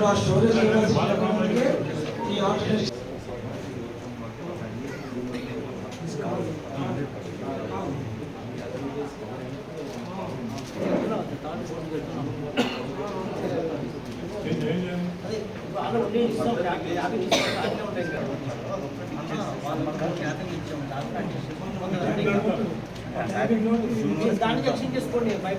ఇప్పుడు ఆ storage levels మనకి ఈ ఆర్టిఫిషియల్ వాళ్ళు ఉండి ఇస్తాం యాభై యాభై ఇస్తాం అన్నీ ఉంటాయి కదా వాళ్ళు మాకు క్యాపింగ్ ఇచ్చాము దానికి ఎక్స్చేంజ్ చేసుకోండి బయట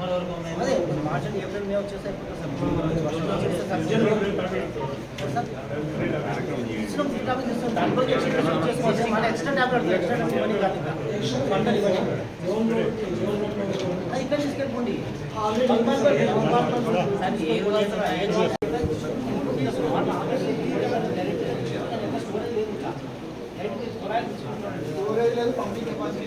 రివర్స్ కంటిన్యూ చేస్తాను అదే మార్చ్ ఏప్రిల్ మే వచ్చేసి అయిపోతుంది సార్ ఇచ్చిన ఫ్రీ టాబ్లెట్ ఇస్తాం దాంట్లో ఎక్స్ట్రా అది ఇక్కడ తీసుకెళ్ళిపోండి సార్ ఏ రోజు స్టోరేజ్ లేదు పంపింగ్ కెపాసిటీ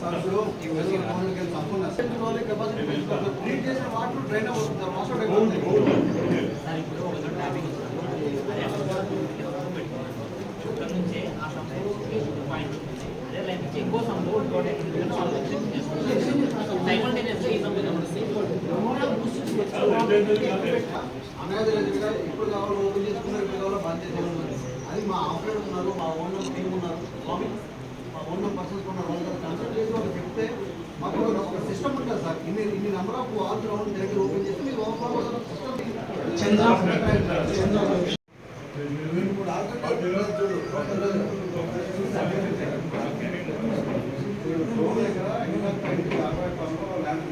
సార్ ఇప్పుడు ఈ వెలుగు మోడల్కి వెళ్ళి సంపూర్ణ సెంటర్ వాళ్ళ కెపాసిటీ పెంచుకోవాలి ట్రీట్ వాటర్ డ్రైన్ అవుతుంది సార్ వాటర్ అయిపోతుంది అనేది లేదు కదా ఇప్పుడు కావాలి ఓపెన్ చేసుకున్నారు ఇప్పుడు కావాలో బంద్ చేసేవాళ్ళు అది మా ఆపరేటర్ ఉన్నారు మా ఓనర్ టీమ్ ఉన్నారు. స్వామి మా ఓనర్ పర్సన్స్ ఉన్నారు. వాళ్ళు కన్సల్ట్ చేసి వాళ్ళు చెప్తే మాకు ఒక సిస్టమ్ ఉంటుంది సార్. ఇన్ని ఇన్ని నెంబర్ ఆఫ్ వాల్స్ రౌండ్ దగ్గర ఓపెన్ చేసి మీరు ఓవర్ సిస్టమ్ చంద్ర ఇప్పుడు ల్యాండ్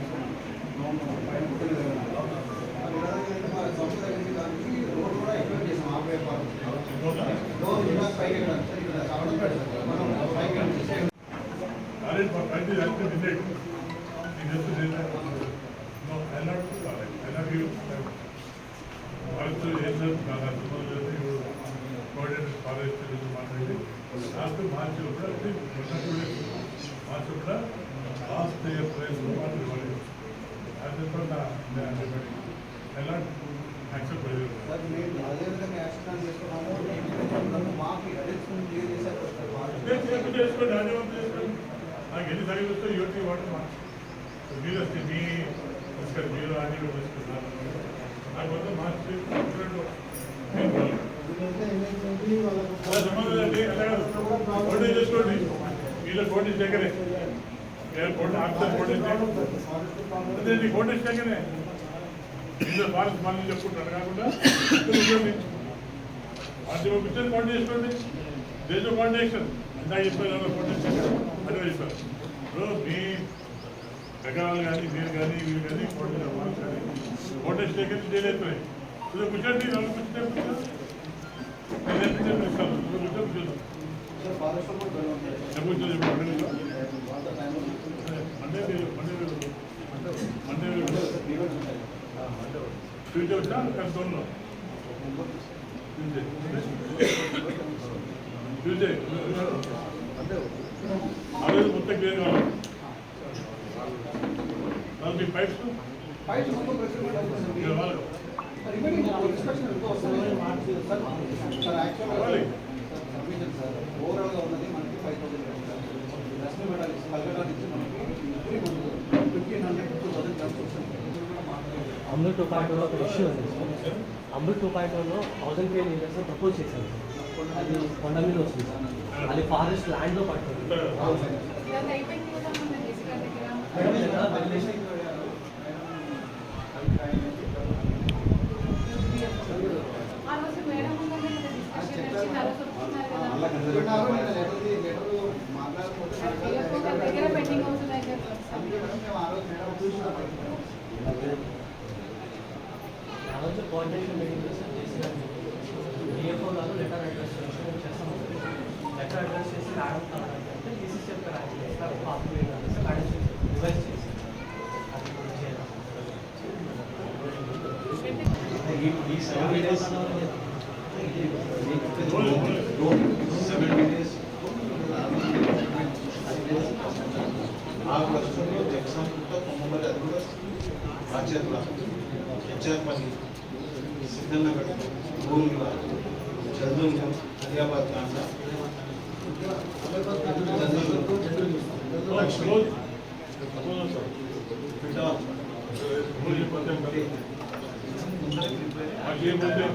సంస్థ దానికి రోడ్ కూడా ఎక్స్పెక్ట్ చేసాం ఆపే రోడ్ ఇలా పైకి ఎక్కడ సార్ ఇక్కడ సవడం పెడతాం మనం పైకి ఎక్కడ Arrange for five days after the date. You just say that. No, I'll not, I'll not give. వాళ్ళతో ఏం సార్ నాకు అర్థం లేదు కోఆర్డినేటర్ ఫారెస్ట్ మాట్లాడి లాస్ట్ మార్చి కూడా మార్చి కూడా లాస్ట్ ఇయర్ ప్రైస్ వాళ్ళు ఇవ్వాలి అది కూడా నా ఎలా యాక్సెప్ట్ అయ్యారు సార్ మేము అదే విధంగా యాక్షన్ చేసుకున్నాము మాకు అడిషన్ క్లియర్ చేశారు సార్ చేసుకోండి అదే వంతు చేసుకోండి నాకు ఎన్ని సరిగ్గా వస్తే యువతి వాటర్ మా మీరు వస్తే మీ వస్తారు మీరు అని వస్తున్నారు నాకు వద్ద మార్చి అలా సంబంధం లేదండి అలా కోటి చేసుకోండి వీళ్ళ కోటి దగ్గరే కోటి ఆఫీసర్ కోటి అదే నీ కోటి దగ్గరే వీళ్ళ భారత్ చెప్పుకుంటారు కాకుండా ఇక్కడ ఉండండి అది పంపించండి కోటి చేసుకోండి దేశ అంతా చెప్పారు ఫౌండేషన్ అదే చెప్పారు ఇప్పుడు మీ కానీ మీరు కానీ వీరు కానీ కానీ ఫౌండేషన్ దగ్గర చేయలేదు ఇప్పుడు కూర్చోండి కూర్చుంటే కూర్చోండి మండే మండే మండే ట్యూస్డే వచ్చా కన్సోన్లో ట్యూస్డే ట్యూస్డే ఆ రోజు మొత్తం క్లియర్ కావాలి దాని మీ పైప్స్ ఫైట్ మొత్తం ప్రెసిడెంట్ వాళ్ళు రిమైనింగ్ ఇన్స్పెక్షన్ ఎక్కువ వస్తుంది సార్ సార్ కావాలి. యాక్చువల్గా సార్ ఓవరాల్గా ఉన్నది మనకి ఫైవ్ థౌసండ్ దర్శనం పెట్టాలి కలగడా నుంచి మనకి fifteen hundred two thousand construction Amrut two point ఒక ఇష్యూ ఉంది. సార్ అమృత్ టూ పాయింట్ వన్లో థౌసండ్ కే లీటర్స్ ప్రపోజ్ చేశాను సార్ అది కొండ మీద వస్తుంది సార్ అది ఫారెస్ట్ ల్యాండ్లో పడుతుంది. అవును కోఆర్డినేషన్ మీటింగ్ చేసి చేసినాను డిఎఫ్ఓ గారు లెటర్ అడ్రస్ చేసి చేస్తాము లెటర్ అడ్రస్ చేసి మేడం కావాలంటే ఈసీసీ చెప్పారు యాక్చువల్లీ సార్ పాస్ రివైజ్ చేసి అది కూడా చేయాలి ఈ ఈ సెవెన్ డేస్ సెవెంటీ డేస్ ఆ క్వశ్చన్లో ఎగ్జామ్ కూడా తొమ్మిది అది కూడా బాధ్యత హెచ్ఆర్ పని సిద్ధంగా పెట్టడం రూల్గా చదువుగా హైదరాబాద్ దాంట్లో క్లోజ్ క్లోజ్ క్లోజ్ సార్ రోజు పద్దెనిమిది పది మాకు ఏముంది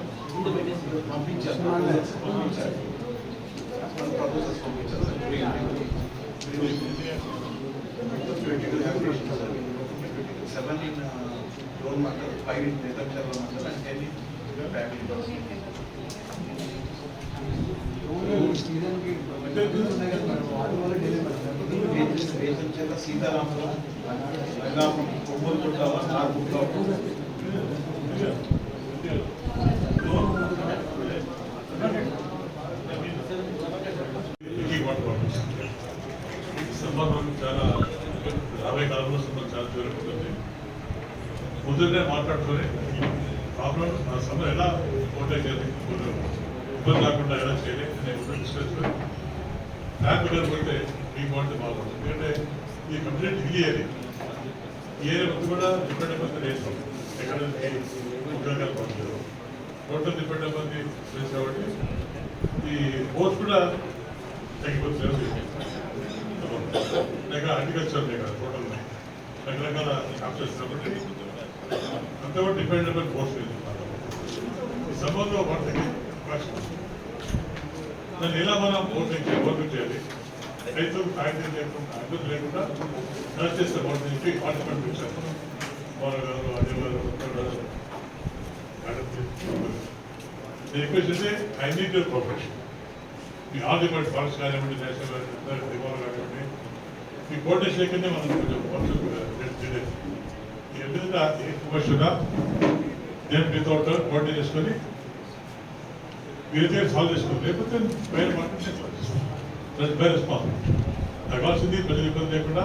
పంపించారు పంపించారు ప్రపోజల్స్ పంపించారు sir twenty two application sir seven in loan matter five in నేతర్ loan matter and ten in family సీజన్కి ఉన్నాయి కదా మేడం, వాటి వల్ల డిలే పడుతుంది రేషన్ చేత సీతారామపురం రంగాపురం కొమ్మూరు పుట్టాల నార్పుట్టాల ప్రాబ్లం ఎలా పోతే చేయాలి? ఇబ్బంది లేకుండా ఎలా చేయాలి అనే డిస్కస్ ప్లాన్ ప్రకారం పోతే మీకు వాటి బాగుంటుంది. ఎందుకంటే ఈ కంప్లీట్ ఇది ఏరియా ఈ ఏరియా మొత్తం కూడా డిఫరెంట్ డిఫరెంట్ వేస్తాం ఎక్కడ ఉద్యోగాలు పడుతుంది టోటల్ డిఫరెంట్ మంది ప్లేస్ కాబట్టి ఈ బోర్డ్స్ కూడా తగ్గిపోతుంది లేక అగ్రికల్చర్ లేక టోటల్ రకరకాల ఆప్షన్స్ కాబట్టి అంతా కూడా డిపెండబుల్ కోర్స్ ఈ సంబంధంలో వాటికి దాన్ని ఎలా మనం ఓటింగ్ ఓటు చేయాలి? రైతులకు కాగితం లేకుండా అభివృద్ధి లేకుండా నడిచేస్తే చేస్తే ఓటింగ్ వాటి పంపించారు మోర గారు అజయ్ గారు Uttar request I need your cooperation me all depart forest కానివ్వండి నేషనల్ దివాలా కానివ్వండి మీ కోటేషన్ లేకనే మనం కొంచెం వర్షం ఎందుకంటే ఎందుకంటే క్వశ్చన్ దేని మీతో కోఆర్డినేట్ చేసుకొని మీరైతే సాల్వ్ చేసుకోండి లేకపోతే బయట మార్కెట్ బై రెస్పాన్సిబిలిటీ నాకు కావాల్సింది ప్రజలు ఇబ్బంది లేకుండా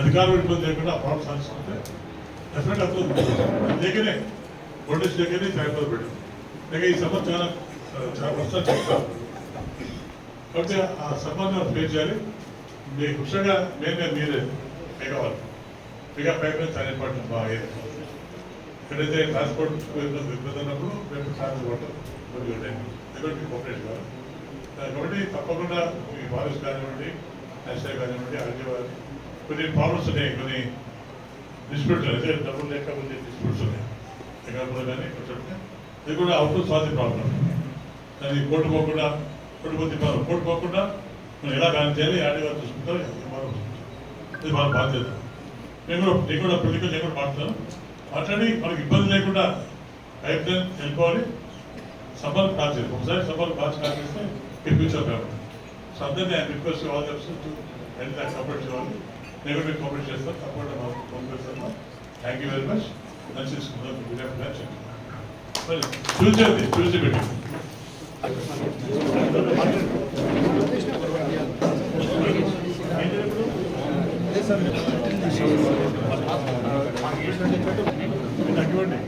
అధికారులు ఇబ్బంది లేకుండా ఆ ప్రాబ్లమ్ సాధించుకుంటే డెఫినెట్ అవుతుంది. లేకనే కోటేషన్ లేకనే చాలా ఇబ్బంది పెట్టాం లేక ఈ సంబంధం చాలా చాలా కష్టాలు చెప్తారు కాబట్టి ఆ సంబంధం ఫేస్ చేయాలి. మీ కృష్ణగా మేమే మీరే కావాలి. పిగా పైప్ చాలా ఇంపార్టెంట్ బాగా ఎక్కడైతే ట్రాన్స్పోర్ట్ ఇబ్బంది ఇబ్బంది ఉన్నప్పుడు మేము ట్రాన్స్పోర్ట్ కోఆపరేట్ కావాలి ఒకటి తప్పకుండా మీ ఫారెస్ట్ కానివ్వండి నేషనల్ కానివ్వండి ఆర్జీఆర్ కొన్ని ప్రాబ్లమ్స్ ఉన్నాయి కొన్ని డిస్ప్యూట్లు అయితే డబ్బులు లేక కొన్ని డిస్ప్యూట్స్ ఉన్నాయి ఎక్కడ కానీ కొంచెం ఇది కూడా అవుట్ స్వాతి ప్రాబ్లం దాన్ని కోర్టు పోకుండా కోర్టు పోతే కోర్టు పోకుండా మనం ఎలా బ్యాన్ చేయాలి. యాడ్ చూసుకుంటారు మనం ఇది మన బాధ్యత నేను కూడా నేను కూడా పొలిటికల్ నేను కూడా మాట్లాడతాను మాట్లాడి మనకి ఇబ్బంది లేకుండా పైప్ వెళ్ళిపోవాలి సమ్మర్ కాల్ ఒకసారి సమ్మర్ కాల్ స్టార్ట్ చేస్తే ఫ్యూచర్ కాబట్టి సో అందరినీ I request all others to support చేయాలి నేను మీకు కోఆపరేట్ చేస్తాను సపోర్ట్ పంపిస్తాను thank you very much lunch తీసుకుందాం గుడ్ ఆఫ్టర్నూన్ ఫ్యూచర్ పెట్టి తగ్గివ్వండి